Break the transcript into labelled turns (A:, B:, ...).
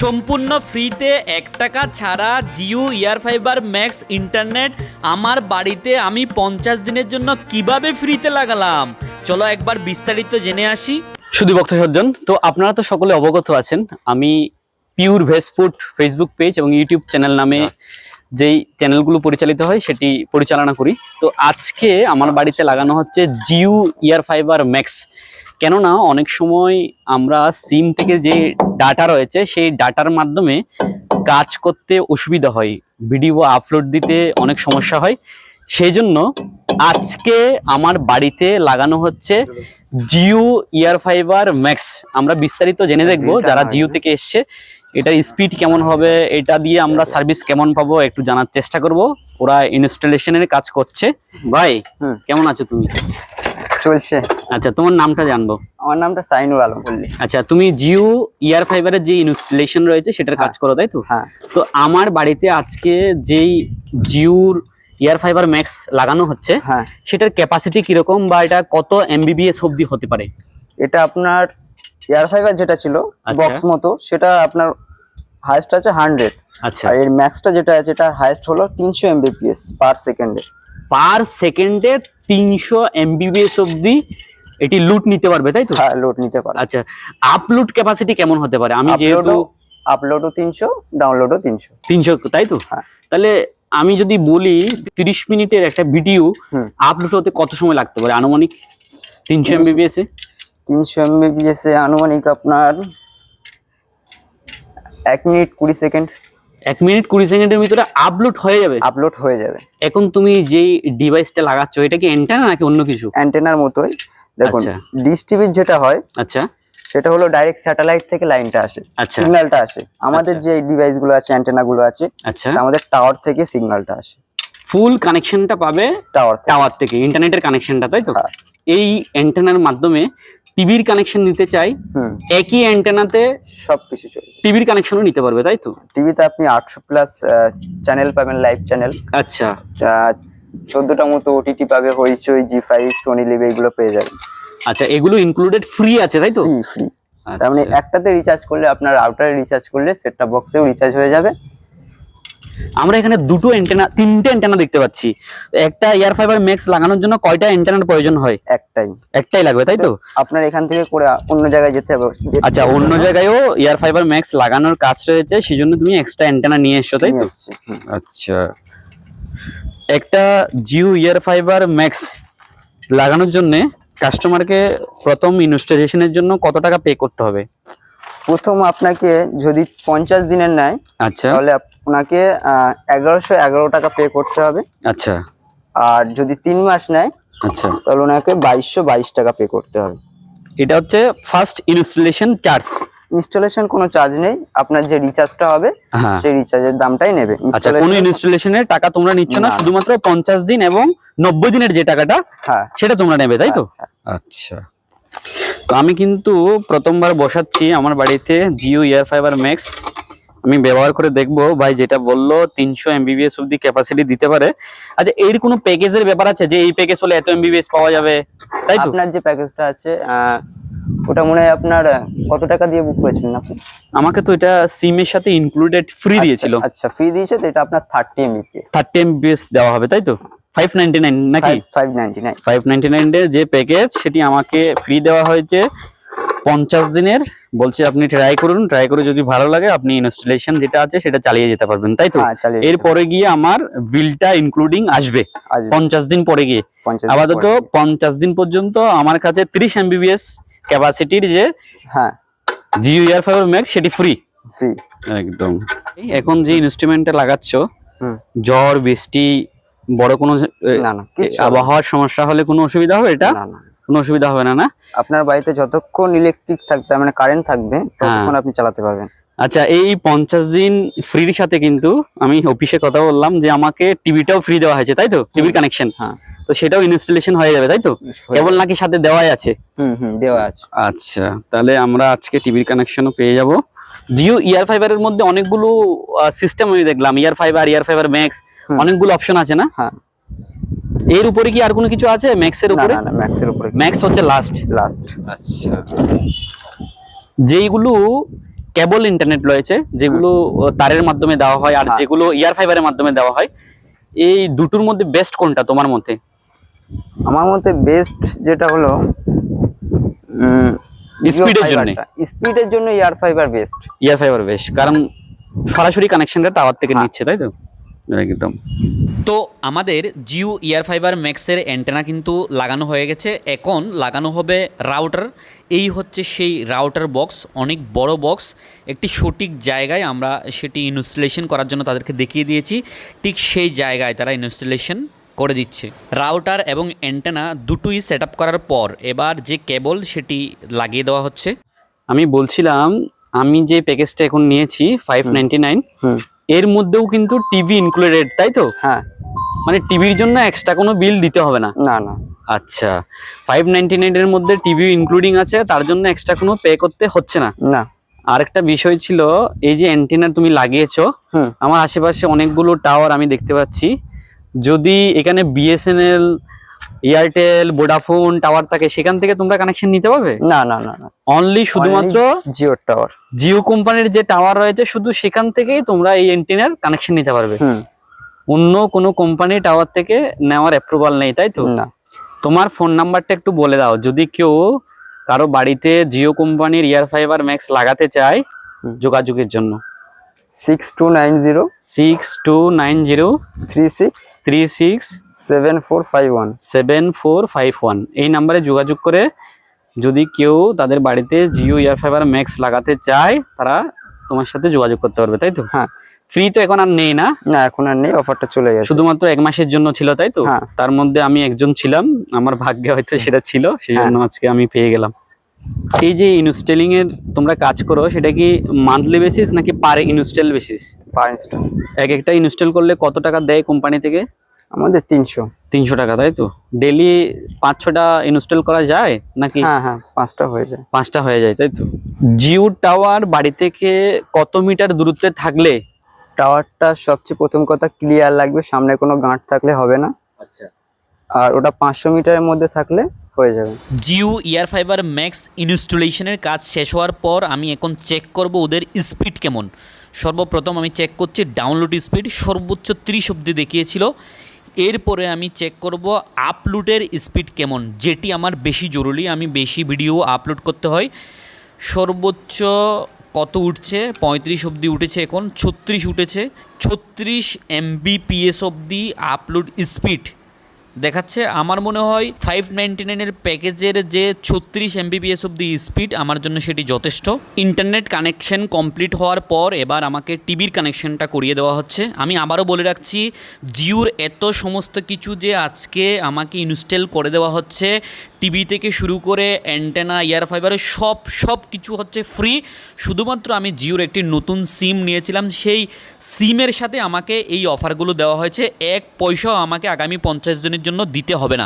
A: সম্পূর্ণ ফ্রিতে এক টাকা ছাড়া Jio air fiber max internet আমার বাড়িতে আমি পঞ্চাশ দিনের জন্য কীভাবে ফ্রিতে লাগালাম? চলো একবার বিস্তারিত জেনে আসি।
B: শুধু ভক্ত সজ্জন তো আপনারা তো সকলে অবগত আছেন আমি pure veg food Facebook page এবং ইউটিউব চ্যানেল নামে যেই চ্যানেলগুলো পরিচালিত হয় সেটি পরিচালনা করি। তো আজকে আমার বাড়িতে লাগানো হচ্ছে জিও ইয়ার ফাইবার ম্যাক্স। কেননা অনেক সময় আমরা সিম থেকে যে ডাটা রয়েছে সেই ডাটার মাধ্যমে কাজ করতে অসুবিধা হয়। ভিডিও আপলোড দিতে অনেক সমস্যা হয়। সেই জন্য আজকে আমার বাড়িতে লাগানো হচ্ছে জিও ইয়ার ফাইবার ম্যাক্স। আমরা বিস্তারিত জেনে দেখব যারা জিও থেকে এসছে এটার স্পিড কেমন হবে এটা দিয়ে আমরা সার্ভিস কেমন পাবো একটু জানার চেষ্টা করব। ওরা ইনস্টলেশনের কাজ করছে। ভাই। কেমন আছো তুমি?
C: চলছে।
B: আচ্ছা তোমার নামটা জানব।
C: আমার নামটা সাইনুর আলম বললি।
B: আচ্ছা তুমি জিও ইয়ার ফাইবারের যে ইনস্টলেশন রয়েছে সেটার কাজ করো তাই তো?
C: হ্যাঁ।
B: তো আমার বাড়িতে আজকে যেই জিওর ইয়ার ফাইবার ম্যাক্স লাগানো হচ্ছে
C: হ্যাঁ।
B: সেটার ক্যাপাসিটি কীরকম বা এটা কত এমবিবিএস অবধি হতে পারে?
C: এটা আপনার এয়ার ফাইবার যেটা ছিল
B: আচ্ছা।
C: বক্স মতো সেটা আপনার হাইস্ট আছে হান্ড্রেড
B: আচ্ছা।
C: আর এর ম্যাক্সটা যেটা আছে এটা হাইস্ট হলো তিনশো এমবিপিএস পার সেকেন্ডে
B: পার সেকেন্ডে তিনশো এমবিবিএস অবধি এটি লুট নিতে পারবে তাই তো?
C: হ্যাঁ লোড নিতে পারবে।
B: আচ্ছা আপলোড ক্যাপাসিটি কেমন হতে পারে? আমি যেহেতু
C: আপলোডও তিনশো ডাউনলোডও তিনশো।
B: তিনশো তাই তো?
C: হ্যাঁ।
B: তাহলে আমি যদি বলি তিরিশ মিনিটের একটা ভিডিও আপলোড হতে কত সময় লাগতে পারে? আনুমানিক তিনশো এমবিবিএস এ?
C: তিনশো এমবিপিএস এ আনুমানিক আপনার এক মিনিট কুড়ি সেকেন্ড।
B: এক মিনিট কুড়ি সেকেন্ডের ভিতরে আপলোড হয়ে যাবে।
C: আপলোড হয়ে যাবে।
B: এখন তুমি যেই ডিভাইসটা লাগাচ্ছ এটা কি এন্টানা নাকি অন্য কিছু?
C: অ্যান্টেনার মতোই। দেখুন
B: আচ্ছা।
C: ডিশ টিভির যেটা হয়
B: আচ্ছা।
C: সেটা হলো ডাইরেক্ট স্যাটেলাইট থেকে লাইনটা আসে
B: আচ্ছা।
C: সিগন্যালটা আসে। আমাদের
B: আচ্ছা।
C: যে ডিভাইসগুলো আছে অ্যান্টেনা গুলো আছে
B: আচ্ছা।
C: আমাদের টাওয়ার থেকে সিগন্যালটা আসে।
B: ফুল কানেকশনটা পাবে
C: টাওয়ার থেকে।
B: টাওয়ার থেকে ইন্টারনেটের কানেকশনটা তাই তো?
C: হ্যাঁ।
B: এই অ্যান্টেনার মাধ্যমে টিভির কানেকশন নিতে চাই একই অ্যান্টেনাতে
C: সবকিছু চলবে।
B: টিভির কানেকশনও নিতে পারবে তাই তো?
C: টিভিতে আপনি আটশো প্লাস চ্যানেল পাবেন লাইভ চ্যানেল
B: আচ্ছা।
C: চোদ্দটা মতো ওটিটি পাবে Hoichoi Zee five Sony LIV এগুলো পেয়ে যাবেন।
B: আচ্ছা এগুলো ইনক্লুডেড ফ্রি আছে তাই তো?
C: ফ্রি ফ্রি তার মানে
B: আচ্ছা।
C: একটাতে রিচার্জ করলে আপনার আউটারে রিচার্জ করলে সেটটা বক্সেও রিচার্জ হয়ে যাবে।
B: আমরা এখানে দুটো অ্যান্টেনা তিনটে অ্যান্টেনা দেখতে পাচ্ছি। একটা এয়ার ফাইবার ম্যাক্স লাগানোর জন্য কয়টা অ্যান্টেনার প্রয়োজন হয়?
C: একটাই।
B: একটাই লাগবে তাই তো?
C: আপনার এখান থেকে করে অন্য জায়গায় যেতে হবে
B: আচ্ছা অন্য জায়গায়ও এয়ার ফাইবার ম্যাক্স লাগানোর কাজ রয়েছে সেই জন্য তুমি এক্সট্রা অ্যান্টেনা নিয়ে এসছো তাই তো? আচ্ছা। একটা জিও ইয়ার ফাইবার ম্যাক্স লাগানোর জন্য কাস্টমারকে প্রথম ইনস্টলেশনের জন্য কত টাকা পে করতে হবে?
C: প্রথম আপনাকে যদি পঞ্চাশ দিনের নেয়
B: আচ্ছা।
C: তাহলে আপনাকে এগারোশো এগারো টাকা পে করতে হবে।
B: আচ্ছা।
C: আর যদি তিন মাস নেয়
B: আচ্ছা।
C: তাহলে ওনাকে বাইশশো বাইশ টাকা পে করতে হবে।
B: এটা হচ্ছে ফার্স্ট ইনস্টলেশন চার্জ
C: ইনস্টলেশন কোনো চার্জ নেই। আপনার যে রিচার্জটা হবে
B: হ্যাঁ।
C: সেই রিচার্জের দামটাই নেবে।
B: আচ্ছা কোনো ইনস্টলেশনের টাকা তোমরা নিচ্ছ না। শুধুমাত্র পঞ্চাশ দিন এবং নব্বই দিনের যে টাকাটা
C: হ্যাঁ।
B: সেটা তোমরা নেবে তাই তো?
C: হ্যাঁ,
B: আচ্ছা। তো আমি কিন্তু প্রথমবার বসাচ্ছি আমার বাড়িতে জিও ইয়ার ফাইবার ম্যাক্স আমি ব্যবহার করে দেখব ভাই যেটা বলল তিনশো এমবিবিএস অব্দি ক্যাপাসিটি দিতে পারে। আচ্ছা এর কোনো প্যাকেজের ব্যাপার আছে যে এই প্যাকেজ হলে এত এমবিবিএস পাওয়া যাবে? তাই তো?
C: আপনার যে প্যাকেজটা আছে ওটা মনে হয় আপনার কত টাকা দিয়ে বুক করেছিলেন আপনি?
B: আমাকে তো এটা সিমের সাথে ইনক্লুডেড ফ্রি দিয়েছিল।
C: আচ্ছা, আচ্ছা ফ্রি দিয়েছে তো এটা আপনার থার্টি এমবিপিএস
B: থার্টি এমবিএস দেওয়া হবে তাই তো? ফাইভ নাইনটি নাইন নাকি?
C: Five ninety nine
B: five ninety নাইনের যে প্যাকেজ সেটি আমাকে ফ্রি দেওয়া হয়েছে। পঞ্চাশ দিনের বলছি আপনি ট্রাই করুন ট্রাই করে যদি ভালো লাগে আপনি ইনস্টলেশন যেটা আছে সেটা চালিয়ে যেতে পারবেন তাই তো?
C: হ্যাঁ
B: এরপরে গিয়ে আমার বিলটা ইনক্লুডিং আসবে পঞ্চাশ দিন পরে গিয়ে। আপাতত পঞ্চাশ দিন পর্যন্ত আমার কাছে ত্রিশ এমবিবিএস ক্যাপাসিটির যে
C: হ্যাঁ।
B: জিও ইয়ার ফাইবার ম্যাক্স সেটি ফ্রি
C: ফ্রি
B: একদম। এখন যে ইনস্ট্রুমেন্টটা লাগাচ্ছ ঝড় বৃষ্টি বড় কোনো। আবহাওয়ার সমস্যা হলে কোনো অসুবিধা হবে এটা?
C: না না
B: কোনো অসুবিধা হবে না না?
C: আপনার বাড়িতে যতক্ষণ ইলেকট্রিক থাকবে মানে কারেন্ট থাকবে ততক্ষণ আপনি চালাতে পারবেন।
B: আচ্ছা এই পঞ্চাশ দিন ফ্রির সাথে কিন্তু আমি অফিসে কথা বললাম যে আমাকে টিভিটাও ফ্রি দেওয়া হয়েছে তাই তো? টিভির কানেকশন
C: হ্যাঁ।
B: তো সেটাও ইনস্টলেশন হয়ে যাবে তাই তো? কেবল নাকি সাথে দেওয়াই আছে?
C: হুম হুম দেওয়া আছে।
B: আচ্ছা তাহলে আমরা আজকে টিভির কানেকশনও পেয়ে যাব। জিও ইয়ার ফাইবারের মধ্যে অনেকগুলো সিস্টেম আমি দেখলাম air fiber air fiber max অনেকগুলো অপশন আছে না?
C: হ্যাঁ।
B: এর উপরে কি আর কোনো কিছু আছে? ম্যাক্স এর উপরে?
C: না না ম্যাক্সের উপরে
B: ম্যাক্স হচ্ছে লাস্ট
C: লাস্ট
B: আচ্ছা। যেইগুলো কেবল ইন্টারনেট রয়েছে যেগুলো তারের মাধ্যমে দেওয়া হয় আর
C: হ্যাঁ।
B: যেগুলো ইয়ার ফাইবারের মাধ্যমে দেওয়া হয় এই দুটোর মধ্যে বেস্ট কোনটা তোমার মতে?
C: আমার মতে বেস্ট যেটা হলো
B: স্পিডের এর জন্যে?
C: স্পিডের জন্য air fiber best
B: air fiber বেশ কারণ সরাসরি কানেকশনটা টাওয়ার থেকে
C: হ্যাঁ।
B: নিচ্ছে তাই তো? একদম
A: তো আমাদের জিও ইয়ার ফাইবার ম্যাক্সের অ্যান্টেনা কিন্তু লাগানো হয়ে গেছে। এখন লাগানো হবে রাউটার। এই হচ্ছে সেই রাউটার বক্স অনেক বড় বক্স। একটি সঠিক জায়গায় আমরা সেটি ইনস্টলেশন করার জন্য তাদেরকে দেখিয়ে দিয়েছি। ঠিক সেই জায়গায় তারা ইনস্টলেশন করে দিচ্ছে। রাউটার এবং অ্যান্টেনা দুটোই সেট আপ করার পর এবার যে কেবল সেটি লাগিয়ে দেওয়া হচ্ছে।
B: আমি বলছিলাম আমি যে প্যাকেজটা এখন নিয়েছি ফাইভ নাইনটি নাইন এর মধ্যেও কিন্তু টিভি ইনক্লুডেড তাই তো?
C: হ্যাঁ।
B: মানে টিভির জন্য এক্সট্রা কোনো বিল দিতে হবে না?
C: না না।
B: আচ্ছা। ফাইভ নাইনটি নাইনের মধ্যে টিভি ইনক্লুডিং আছে তার জন্য এক্সট্রা কোনো পে করতে হচ্ছে না?
C: না।
B: আরেকটা বিষয় ছিল এই যে অ্যান্টেনা তুমি লাগিয়েছো আমার আশেপাশে অনেকগুলো টাওয়ার আমি দেখতে পাচ্ছি। যদি এখানে বিএসএনএল এয়ারটেল ভোডাফোন টাওয়ার থাকে সেখান থেকে তোমরা কানেকশন নিতে পারবে?
C: না না না না।
B: অনলি শুধুমাত্র
C: জিও টাওয়ার
B: জিও কোম্পানির যে টাওয়ার রয়েছে শুধু সেখান থেকেই তোমরা এই অ্যান্টেনার কানেকশন নিতে পারবে। অন্য কোনো কোম্পানি টাওয়ার থেকে নেওয়ার অ্যাপ্রুভাল নেই তাই তো?
C: না।
B: তোমার ফোন নাম্বারটা একটু বলে দাও। যদি কেউ কারও বাড়িতে জিও কোম্পানির ইয়ার ফাইবার ম্যাক্স লাগাতে চায় যোগাযোগের জন্য।
C: Six two nine zero
B: six two nine zero
C: three six
B: three six
C: seven four five one
B: seven four five one এই নাম্বারে যোগাযোগ করে যদি কেউ তাদের বাড়িতে জিও ইয়ার ফাইবার ম্যাক্স লাগাতে চায় তারা তোমার সাথে যোগাযোগ করতে পারবে তাই তো?
C: হ্যাঁ।
B: ফ্রি তো এখন আর নেই না।
C: না এখন আর নেই অফারটা চলে গেছে।
B: শুধুমাত্র এক মাসের জন্য ছিল তাই তো?
C: হ্যাঁ।
B: তার মধ্যে আমি একজন ছিলাম আমার ভাগ্যে হয়তো সেটা ছিল সেই জন্য আজকে আমি পেয়ে গেলাম। এই যে ইনস্টেলিং এর তোমরা কাজ করো সেটা কি মান্থলি বেসিস নাকি per install basis
C: per install
B: এক একটা ইনস্টল করলে কত টাকা দেয় কোম্পানি থেকে?
C: আমাদের তিনশো।
B: তিনশো টাকা তাই তো? ডেলি পাঁচ ছটা ইনস্টল করা যায় নাকি?
C: হ্যাঁ হ্যাঁ পাঁচটা হয়ে যায়।
B: পাঁচটা হয়ে যায় তাই তো? জিও টাওয়ার বাড়ি থেকে কত মিটার দূরত্বে থাকলে?
C: টাওয়ারটা সবচেয়ে প্রথম কথা ক্লিয়ার লাগবে সামনে কোনো গাঁট থাকলে হবে না।
B: আচ্ছা।
C: আর ওটা পাঁচশো মিটারের মধ্যে থাকলে হয়ে যাবে।
A: জিও ইয়ার ফাইবার ম্যাক্স ইনস্টলেশনের কাজ শেষ হওয়ার পর আমি এখন চেক করব ওদের স্পিড কেমন। সর্বপ্রথম আমি চেক করছি ডাউনলোড স্পিড সর্বোচ্চ ত্রিশ অব্দি দেখিয়েছিল। এরপরে আমি চেক করব আপলোডের স্পিড কেমন, যেটি আমার বেশি জরুরি, আমি বেশি ভিডিও আপলোড করতে হয়। সর্বোচ্চ কত উঠছে? পঁয়ত্রিশ অবধি উঠেছে এখন, ছত্রিশ উঠেছে। ছত্রিশ এমবিপিএস অবধি আপলোড স্পিড দেখাচ্ছে, আমার মনে হয় ফাইভ নাইনটি নাইনের প্যাকেজের যে ছত্রিশ এমবিপিএস দি স্পিড আমার জন্য সেটি যথেষ্ট। ইন্টারনেট কানেকশন কমপ্লিট হওয়ার পর এবার আমাকে টিভির কানেকশনটা করিয়ে দেওয়া হচ্ছে। আমি আবারও বলে রাখছি, জিওর এত সমস্ত কিছু যে আজকে আমাকে ইনস্টল করে দেওয়া হচ্ছে টিভি থেকে শুরু করে অ্যান্টেনা ইয়ার ফাইবারের সব সব কিছু হচ্ছে ফ্রি শুধুমাত্র আমি জিওর একটি নতুন সিম নিয়েছিলাম। সেই সিমের সাথে আমাকে এই অফারগুলো দেওয়া হয়েছে। এক পয়সাও আমাকে আগামী পঞ্চাশ দিনের জন্য দিতে হবে না।